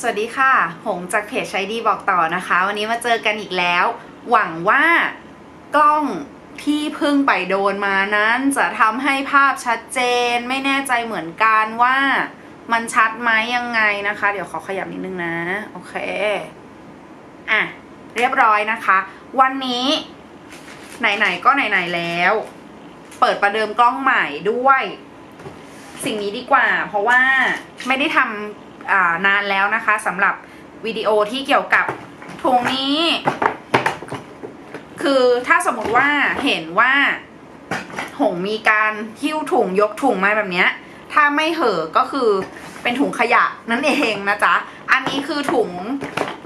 สวัสดีค่ะ หงจากเพจใช้ดีบอกต่อนะคะ วันนี้มาเจอกันอีกแล้ว หวังว่ากล้องที่เพิ่งไปโดนมานั้น จะทำให้ภาพชัดเจน ไม่แน่ใจเหมือนกันว่ามันชัดไหมยังไงนะคะ เดี๋ยวขอขยับนิดนึงนะ โอเค อะ เรียบร้อยนะคะ วันนี้ไหนๆก็ไหนๆแล้ว เปิดประเดิมกล้องใหม่ด้วย สิ่งนี้ดีกว่า เพราะว่าไม่ได้ทำ นานแล้วนะคะสำหรับวิดีโอที่เกี่ยวกับถุงนี้ คือถ้าสมมติว่าเห็นว่าหงมีการหิ้วถุงยกถุงมาแบบนี้ถ้าไม่เห่อก็คือเป็นถุงขยะนั่นเองนะจ๊ะ อันนี้คือถุง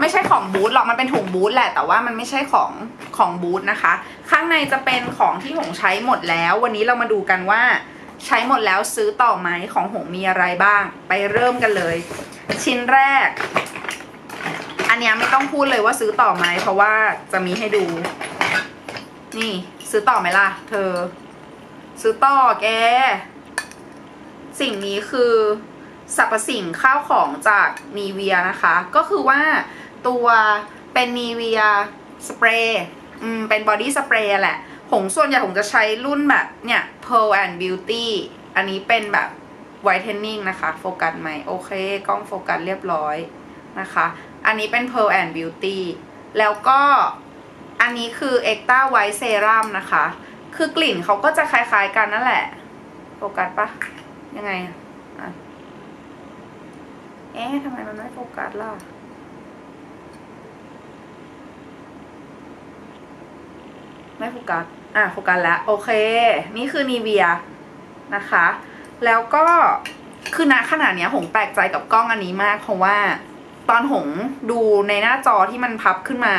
ไม่ใช่ของบูธหรอกมันเป็นถุงบูธแหละ แต่ว่ามันไม่ใช่ของของบูธนะคะ ข้างในจะเป็นของที่หงใช้หมดแล้ว วันนี้เรามาดูกันว่าใช้หมดแล้วซื้อต่อไหมของหงมีอะไรบ้าง ไปเริ่มกันเลย ชิ้นแรก อันนี้ไม่ต้องพูดเลยว่าซื้อต่อไหมเพราะว่าจะมีให้ดู นี่ ซื้อต่อไหมล่ะ เธอ ซื้อต่อแก สิ่งนี้คือสรรพสิ่งข้าวของจากนีเวียนะคะ ก็คือว่าตัวเป็นนีเวียสเปรย์อืมเป็นบอดี้สเปรย์แหละ หงส่วนใหญ่หงจะใช้รุ่นแบบเนี่ย Pearl and Beauty อันนี้เป็นแบบ Whitening นะคะ โฟกัสไหมโอเค กล้องโฟกัสเรียบร้อยนะคะ อันนี้เป็น Pearl and Beauty แล้วก็อันนี้คือ Extra White Serum นะคะ คือกลิ่นเขาก็จะคล้ายๆกันนั่นแหละ โฟกัสปะยังไงอะเอ๊ะทำไมมันไม่โฟกัสล่ะไม่โฟกัส อะโฟกัสแล้ว โอเค นี่คือนีเวียนะคะ แล้วก็คือณขณะเนี้ยหงแปลกใจกับกล้องอันนี้มาก เพราะว่าตอนหงดูในหน้าจอที่มันพับขึ้นมา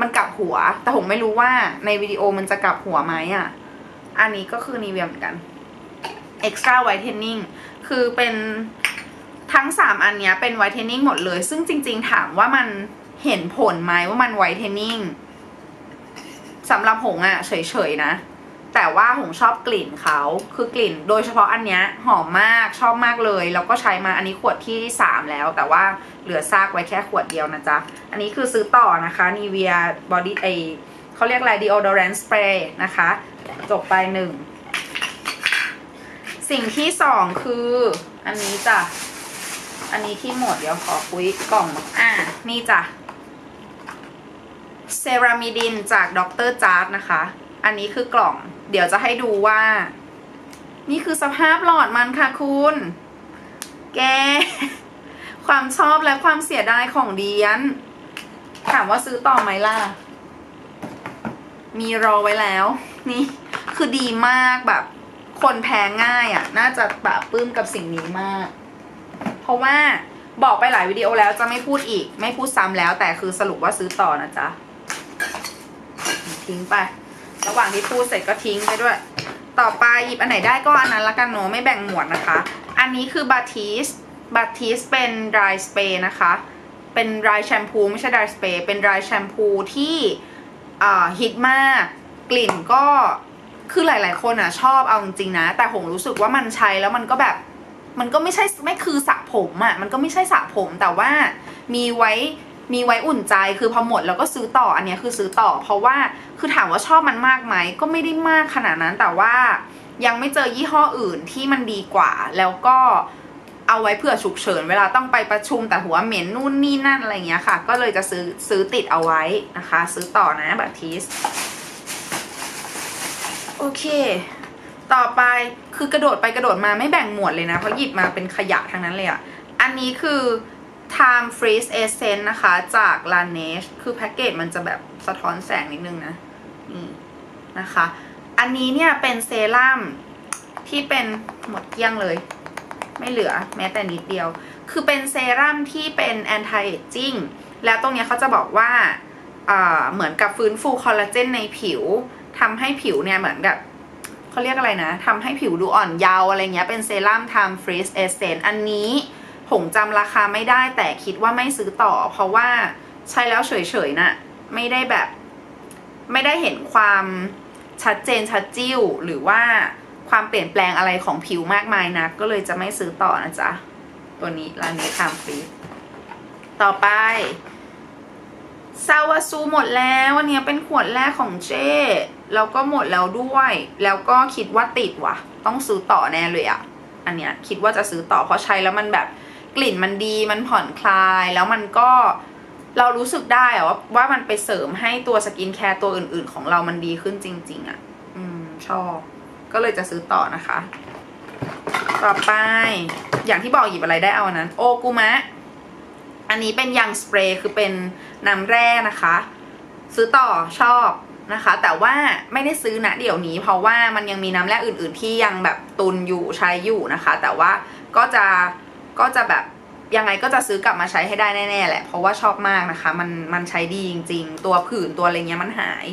มันกลับหัว แต่หงไม่รู้ว่าในวิดีโอมันจะกลับหัวไหมอะ อันนี้ก็คือนีเวียเหมือนกัน extra whitening คือเป็นทั้งสามอันเนี้ยเป็น whitening หมดเลย ซึ่งจริง ๆ ถามว่ามันเห็นผลไหมว่ามัน whitening สำหรับหงอะเฉยๆนะ แต่ว่าหงชอบกลิ่นเขาคือกลิ่นโดยเฉพาะอันเนี้ยหอมมากชอบมากเลยแล้วก็ใช้มาอันนี้ขวดที่สามแล้ว แต่ว่าเหลือซากไว้แค่ขวดเดียวนะจ๊ะ อันนี้คือซื้อต่อนะคะ Nivea Body ไอเขาเรียกอะไร deodorant spray นะคะ จบไปหนึ่งสิ่งที่สองคืออันนี้จ้ะ อันนี้ที่หมดเดี๋ยวขอคุยกล่องมาอ่านี่จ้ะเซรามิดินจากดรจาร์ดนะคะ อันนี้คือกล่อง เดี๋ยวจะให้ดูว่า นี่คือสภาพหลอดมันค่ะคุณ แก ความชอบและความเสียดายของเดียน ถามว่าซื้อต่อไหมล่ะ มีรอไว้แล้ว นี่ คือดีมากแบบ คนแพ้ง่ายอะ่ะ น่าจะปะปื้มกับสิ่งนี้มาก เพราะว่าบอกไปหลายวิดีโอแล้วจะไม่พูดอีก ไม่พูดซ้ำแล้วแต่คือสรุปว่าซื้อต่อนะจ๊ะ ทิ้งไป ระหว่างที่พูดเสร็จก็ทิ้งไปด้วย ต่อไปหยิบอันไหนได้ก็อันนั้นละกันเนไม่แบ่งหมวดนะคะ อันนี้คือบาทิสบาทิสเป็น dry spray นะคะ เป็น dry shampoo ไม่ใช่ dry spray เป็น dry shampoo ที่อ่าฮิตมาก กลิ่นก็คือหลาย ๆ คนอะชอบเอาจริงๆนะ แต่ผมรู้สึกว่ามันใช้แล้วมันก็แบบมันก็ไม่ใช่ไม่คือสระผมอะ่ะมันก็ไม่ใช่สระผมแต่ว่ามีไว้ มีไว้อุ่นใจคือพอหมดแล้วก็ซื้อต่ออันนี้คือซื้อต่อ เพราะว่าคือถามว่าชอบมันมากไหมก็ไม่ได้มากขนาดนั้นแต่ว่ายังไม่เจอยี่ห้ออื่นที่มันดีกว่า แล้วก็เอาไว้เผื่อฉุกเฉิน เวลาต้องไปประชุมแต่หัวเหม็นนู่นนี่นั่นอะไรเงี้ยค่ะ ก็เลยจะซื้อซื้อติดเอาไว้นะคะ ซื้อต่อนะบัตทิสโอเค ต่อไปคือกระโดดไปกระโดดมาไม่แบ่งหมวดเลยนะ เพราะหยิบมาเป็นขยะทั้งนั้นเลยอะ่ะ อันนี้คือ Time Freeze Essence นะคะ จาก Laneige คือแพ็กเกจมันจะแบบสะท้อนแสงนิดนึงนะ นี่นะคะ อันนี้เนี่ยเป็นเซรั่มที่เป็นหมดเกลี้ยงเลย ไม่เหลือแม้แต่นิดเดียว คือเป็นเซรั่มที่เป็น anti aging แล้วตรงเนี้ยเขาจะบอกว่าอ่าเหมือนกับฟื้นฟูคอลลาเจนในผิวทำให้ผิวเนี่ยเหมือนกับเขาเรียกอะไรนะทำให้ผิวดูอ่อนเยาว์อะไรเงี้ย เป็นเซรั่ม Time Freeze Essence อันนี้ ผมจำราคาไม่ได้แต่คิดว่าไม่ซื้อต่อ เพราะว่าใช้แล้วเฉยๆนะ่ะไม่ได้แบบ ไม่ได้เห็นความชัดเจนชัดจิ้ว หรือว่าความเปลี่ยนแปลงอะไรของผิวมากมายนะก็เลยจะไม่ซื้อต่อนะจ๊ะ ตัวนี้ร้านนี้ Time Freeze ต่อไปซาวาซูหมดแล้วอันนี้เป็นขวดแรกของเจ้แล้วก็หมดแล้วด้วย แล้วก็คิดว่าติดว่ะ ต้องซื้อต่อแน่เลยอะอันเนี้ยคิดว่าจะซื้อต่อเพราะใช้แล้วมันแบบ กลิ่นมันดีมันผ่อนคลาย แล้วมันก็เรารู้สึกได้อะว่าว่ามันไปเสริมให้ตัวสกินแคร์ตัวอื่น ๆ ของเรามันดีขึ้นจริง ๆอะอืม ชอบ ก็เลยจะซื้อต่อนะคะ ต่อไป อย่างที่บอกหยิบอะไรได้เอาอันนั้น โอกุมะ อันนี้เป็นยังสเปรย์คือเป็นน้ำแร่นะคะ ซื้อต่อชอบนะคะ แต่ว่าไม่ได้ซื้อนะเดี๋ยวนี้ เพราะว่ามันยังมีน้ำแร่อื่น ๆ ที่ยังแบบตุนอยู่ใช้อยู่นะคะ แต่ว่าก็จะ ก็จะแบบยังไงก็จะซื้อกลับมาใช้ให้ได้แน่ๆแหละ เพราะว่าชอบมากนะคะ มันมันใช้ดีจริง ๆ ตัวผื่นตัวอะไรเงี้ยมันหาย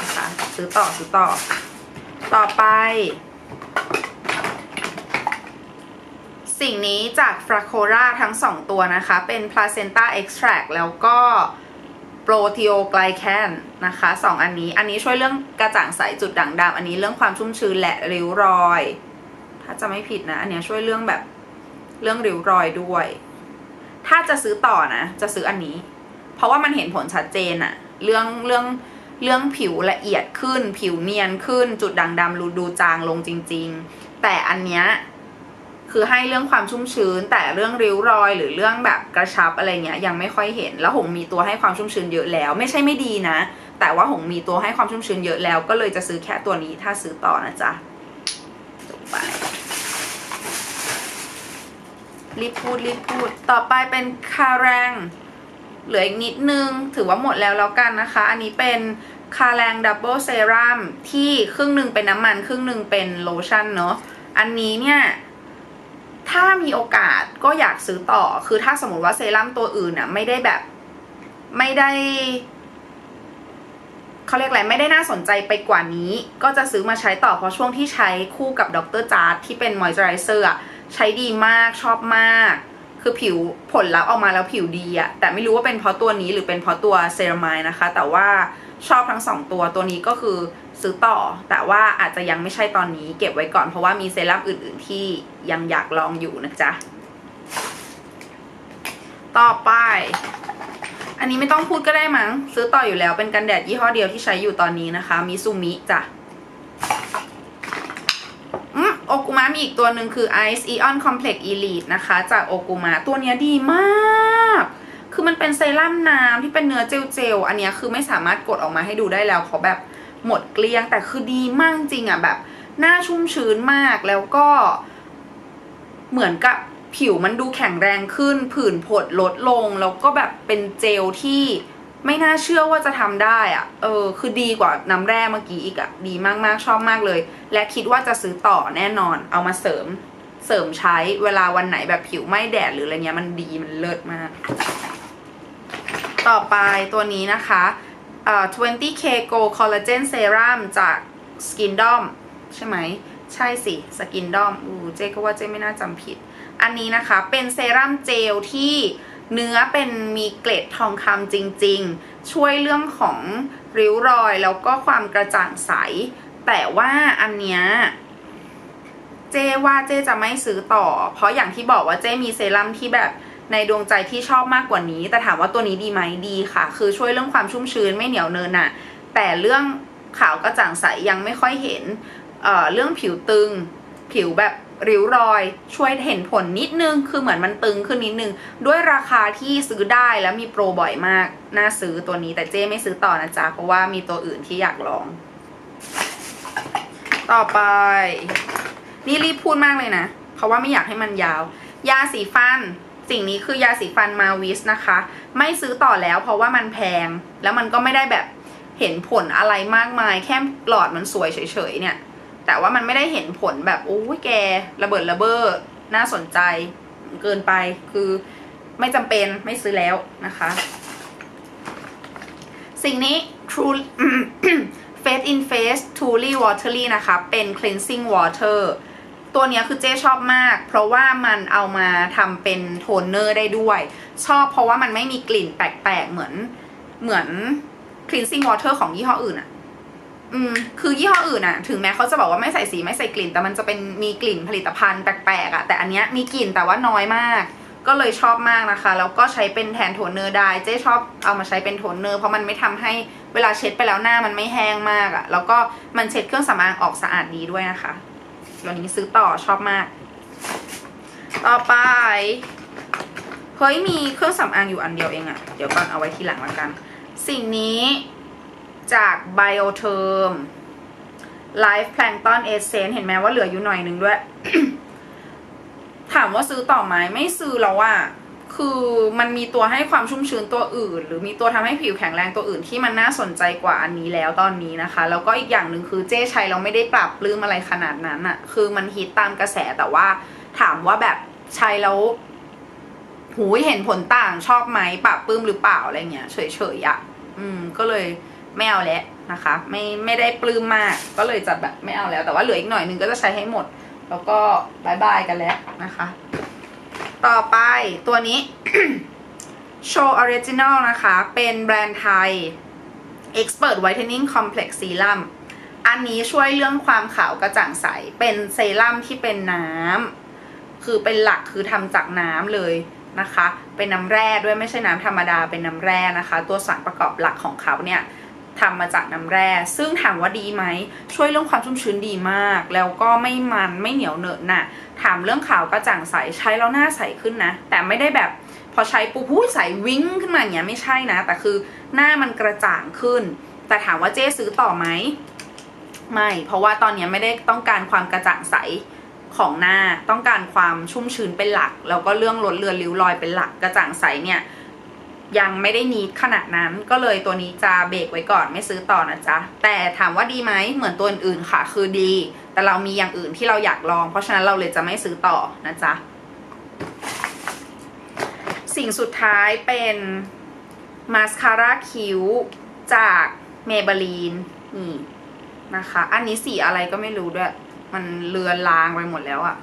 นะคะซื้อต่อซื้อต่อ ต่อไป สิ่งนี้จากฟราโคราทั้ง2ตัวนะคะ เป็น placenta extract แล้วก็ proteoglycan นะคะ2อันนี้ อันนี้ช่วยเรื่องกระจ่างใสจุดด่างดำอันนี้เรื่องความชุ่มชื้นและริ้วรอย ถ้าจะไม่ผิดนะ อันนี้ช่วยเรื่องแบบ เรื่องริ้วรอยด้วย ถ้าจะซื้อต่อนะ จะซื้ออันนี้ เพราะว่ามันเห็นผลชัดเจนอะเรื่องเรื่องเรื่องผิวละเอียดขึ้น ผิวเนียนขึ้น จุดด่างดำรูดูจางลงจริง ๆ แต่อันเนี้ยคือให้เรื่องความชุ่มชื้น แต่เรื่องริ้วรอย หรือเรื่องแบบกระชับอะไรเงี้ยยังไม่ค่อยเห็น แล้วหงมีตัวให้ความชุ่มชื้นเยอะแล้ว ไม่ใช่ไม่ดีนะ แต่ว่าหงมีตัวให้ความชุ่มชื้นเยอะแล้ว ก็เลยจะซื้อแค่ตัวนี้ถ้าซื้อต่อนะจ๊ะจบไป รีบพูดรีบพูด ต่อไปเป็นคาแรง เหลืออีกนิดนึง ถือว่าหมดแล้วแล้วกันนะคะ อันนี้เป็นคาแรงดับเบิลเซรั่มที่ครึ่งหนึ่งเป็นน้ำมัน ครึ่งหนึ่งเป็นโลชั่นเนาะ อันนี้เนี่ย ถ้ามีโอกาสก็อยากซื้อต่อ คือถ้าสมมติว่าเซรั่มตัวอื่นน่ะไม่ได้แบบ ไม่ได้เขาเรียกอะไรไม่ได้น่าสนใจไปกว่านี้ ก็จะซื้อมาใช้ต่อเพราะช่วงที่ใช้คู่กับดรจาร์ที่เป็นมอยเจอไรเซอร์อะ ใช้ดีมากชอบมาก คือผิวผลลัพธ์ออกมาแล้วผิวดีอะแต่ไม่รู้ว่าเป็นเพราะตัวนี้หรือเป็นเพราะตัวเซรามายนะคะ แต่ว่าชอบทั้งสองตัวตัวนี้ก็คือซื้อต่อ แต่ว่าอาจจะยังไม่ใช่ตอนนี้เก็บไว้ก่อนเพราะว่ามีเซรั่มอื่น ๆ ที่ยังอยากลองอยู่นะจ๊ะ ต่อไป อันนี้ไม่ต้องพูดก็ได้มั้ง ซื้อต่ออยู่แล้วเป็นกันแดดยี่ห้อเดียวที่ใช้อยู่ตอนนี้นะคะมิซูมิจ้ะ โอกุมะมีอีกตัวหนึ่งคือ Ice Eon Complex Elite นะคะ จากโอกุมะตัวนี้ดีมาก คือมันเป็นเซรั่มน้ำที่เป็นเนื้อเจลเจลอันนี้คือไม่สามารถกดออกมาให้ดูได้แล้วเพราะแบบหมดเกลี้ยงแต่คือดีมากจริงอะแบบหน้าชุ่มชื้นมากแล้วก็เหมือนกับผิวมันดูแข็งแรงขึ้น ผื่นผดลดลง แล้วก็แบบเป็นเจลที่ ไม่น่าเชื่อว่าจะทำได้อะเออ คือดีกว่าน้ำแร่เมื่อกี้อีกอะดีมากๆชอบมากเลย และคิดว่าจะซื้อต่อแน่นอน เอามาเสริมเสริมใช้เวลาวันไหนแบบผิวไม่แดดหรืออะไรเงี้ยมันดีมันเลิศมาก ต่อไปตัวนี้นะคะเอ่อ 20k go collagen serum จาก skindom ใช่ไหม ใช่สิ skindom อูเจ๊ก็ว่าเจ๊ไม่น่าจำผิด อันนี้นะคะเป็นเซรั่มเจลที่ เนื้อเป็นมีเกล็ดทองคำจริงๆ ช่วยเรื่องของริ้วรอยแล้วก็ความกระจ่างใส แต่ว่าอันเนี้ยเจว่าเจจะไม่ซื้อต่อ เพราะอย่างที่บอกว่าเจมีเซรั่มที่แบบในดวงใจที่ชอบมากกว่านี้ แต่ถามว่าตัวนี้ดีไหมดีค่ะ คือช่วยเรื่องความชุ่มชื้นไม่เหนียวเนินอะแต่เรื่องขาวกระจ่างใสยังไม่ค่อยเห็นเเรื่องผิวตึง ผิวแบบริ้วรอยช่วยเห็นผลนิดนึง คือเหมือนมันตึงขึ้นนิดนึง ด้วยราคาที่ซื้อได้แล้วมีโปรบ่อยมาก น่าซื้อตัวนี้แต่เจ้ไม่ซื้อต่อนะจ๊ะ เพราะว่ามีตัวอื่นที่อยากลอง ต่อไป นี่รีบพูดมากเลยนะ เพราะว่าไม่อยากให้มันยาว ยาสีฟัน สิ่งนี้คือยาสีฟันมาวิสนะคะ ไม่ซื้อต่อแล้วเพราะว่ามันแพง แล้วมันก็ไม่ได้แบบเห็นผลอะไรมากมาย แค่หลอดมันสวยเฉยๆเนี่ย แต่ว่ามันไม่ได้เห็นผลแบบโอ้ยแกระเบิดระเบ้อน่าสนใจเกินไปคือไม่จำเป็นไม่ซื้อแล้วนะคะ สิ่งนี้ True Face in Face Truly Watery นะคะ เป็น cleansing water ตัวนี้คือเจ๊ชอบมาก เพราะว่ามันเอามาทำเป็นโทนเนอร์ได้ด้วย ชอบเพราะว่ามันไม่มีกลิ่นแปลกๆ เหมือนเหมือน cleansing water ของยี่ห้ออื่นอะ อืมคือยี่ห้ออื่นอะถึงแม้เขาจะบอกว่าไม่ใส่สีไม่ใส่กลิ่น แต่มันจะเป็นมีกลิ่นผลิตภัณฑ์แปลกๆอะแต่อันเนี้ยมีกลิ่นแต่ว่าน้อยมาก ก็เลยชอบมากนะคะ แล้วก็ใช้เป็นแทนโทนเนอร์ได้เจ๊ชอบเอามาใช้เป็นโทนเนอร์เพราะมันไม่ทำให้เวลาเช็ดไปแล้วหน้ามันไม่แห้งมากอะแล้วก็มันเช็ดเครื่องสำอางออกสะอาดดีด้วยนะคะตัวนี้ซื้อต่อชอบมาก ต่อไปเฮ้ยมีเครื่องสำอางอยู่อันเดียวเองอะเดี๋ยวก่อนเอาไว้ทีหลังละกัน สิ่งนี้ จาก Bioterm Life Plankton Essence เห็นไหมว่าเหลืออยู่หน่อยนึงด้วย ถามว่าซื้อต่อไหมไม่ซื้อแล้วอะคือมันมีตัวให้ความชุ่มชื้นตัวอื่น หรือมีตัวทำให้ผิวแข็งแรงตัวอื่นที่มันน่าสนใจกว่าอันนี้แล้วตอนนี้นะคะ แล้วก็อีกอย่างหนึ่งคือเจ๊ใช้เราไม่ได้ปรับปลื้มอะไรขนาดนั้นอะคือมันฮิตตามกระแสแต่ว่า ถามว่าแบบใช้แล้วหูเห็นผลต่างชอบไหมปรับปลื้มหรือเปล่าอะไรเงี้ยเฉยๆอะอืมก็เลย ไม่เอาแล้วนะคะ ไม่ไม่ได้ปลื้มมากก็เลยจะแบบไม่เอาแล้ว แต่ว่าเหลืออีกหน่อยนึงก็จะใช้ให้หมด แล้วก็บายบายกันแล้วนะคะ ต่อไปตัวนี้ Show Original นะคะ เป็นแบรนด์ไทย Expert Whitening Complex Serum อันนี้ช่วยเรื่องความขาวกระจ่างใส เป็นเซรั่มที่เป็นน้ำ คือเป็นหลักคือทำจากน้ำเลยนะคะ เป็นน้ำแร่ด้วยไม่ใช่น้ำธรรมดา เป็นน้ำแร่นะคะ ตัวสารประกอบหลักของเขาเนี่ย ทำมาจากน้ำแร่ ซึ่งถามว่าดีไหม ช่วยเรื่องความชุ่มชื้นดีมาก แล้วก็ไม่มันไม่เหนียวเหนอะหนะถามเรื่องขาวกระจ่างใสใช้แล้วหน้าใสขึ้นนะ แต่ไม่ได้แบบพอใช้ปุ๊บหูใสวิ้งขึ้นมาอย่างเงี้ยไม่ใช่นะ แต่คือหน้ามันกระจ่างขึ้น แต่ถามว่าเจ๊ซื้อต่อไหมไม่ เพราะว่าตอนนี้ไม่ได้ต้องการความกระจ่างใสของหน้าต้องการความชุ่มชื้นเป็นหลัก แล้วก็เรื่องลดเลือนริ้วรอยเป็นหลักกระจ่างใสเนี่ย ยังไม่ได้นีดขนาดนั้นก็เลยตัวนี้จะเบรกไว้ก่อนไม่ซื้อต่อนะจ๊ะ แต่ถามว่าดีไหมเหมือนตัวอื่นค่ะ คือดี แต่เรามีอย่างอื่นที่เราอยากลอง เพราะฉะนั้นเราเลยจะไม่ซื้อต่อนะจ๊ะ สิ่งสุดท้ายเป็นมาสคาร่าคิ้วจากเมเบลีนนี่นะคะ อันนี้สีอะไรก็ไม่รู้ด้วย มันเลือนลางไปหมดแล้วอะ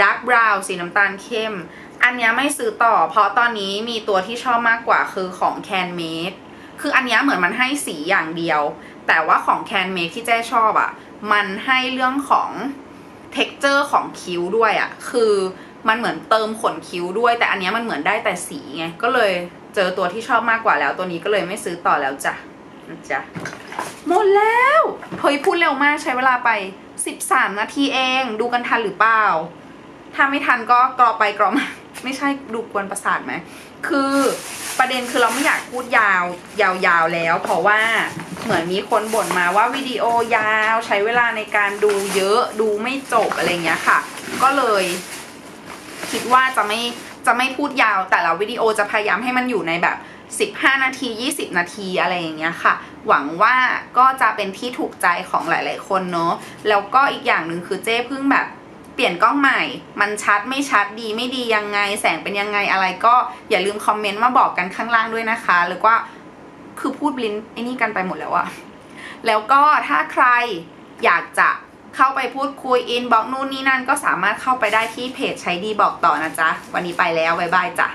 ด a r k บราวสีน้ำตาลเข้ม อันนี้ไม่ซื้อต่อ เพราะตอนนี้มีตัวที่ชอบมากกว่าคือของ Can Made คืออันนี้เหมือนมันให้สีอย่างเดียว แต่ว่าของ Can Made ที่แจ้ชอบอะมันให้เรื่องของ texture ของคิ้วด้วยอะคือมันเหมือนเติมขนคิ้วด้วย แต่อันนี้มันเหมือนได้แต่สีไง ก็เลยเจอตัวที่ชอบมากกว่าแล้ว ตัวนี้ก็เลยไม่ซื้อต่อแล้วจ้ะจ๊ะหมดแล้วเฮ้ยพูดเร็วมากใช้เวลาไป 13 นาทีเอง ดูกันทันหรือเปล่า ถ้าไม่ทันก็กรอไปกรอมา ไม่ใช่ดูกวนประสาทไหม คือประเด็นคือเราไม่อยากพูดยาวยาวๆแล้ว เพราะว่าเหมือนมีคนบ่นมาว่าวิดีโอยาวใช้เวลาในการดูเยอะดูไม่จบอะไรเงี้ยค่ะ ก็เลย คิดว่าจะไม่จะไม่พูดยาวแต่ละวิดีโอจะพยายามให้มันอยู่ในแบบ 15 นาที 20 นาทีอะไรอย่างเงี้ยค่ะ หวังว่าก็จะเป็นที่ถูกใจของหลาย ๆ คนเนาะแล้วก็อีกอย่างหนึ่งคือเจ้เพิ่งแบบ เปลี่ยนกล้องใหม่ มันชัดไม่ชัดดีไม่ดียังไง แสงเป็นยังไงอะไรก็อย่าลืมคอมเมนต์มาบอกกันข้างล่างด้วยนะคะ หรือว่าคือพูดบลินไอ้นี่กันไปหมดแล้วอะแล้วก็ถ้าใครอยากจะเข้าไปพูดคุยอินบอกนู่นนี่นั่นก็สามารถเข้าไปได้ที่เพจใช้ดีบอกต่อนะจ๊ะ วันนี้ไปแล้ว บ๊ายบายจ้ะ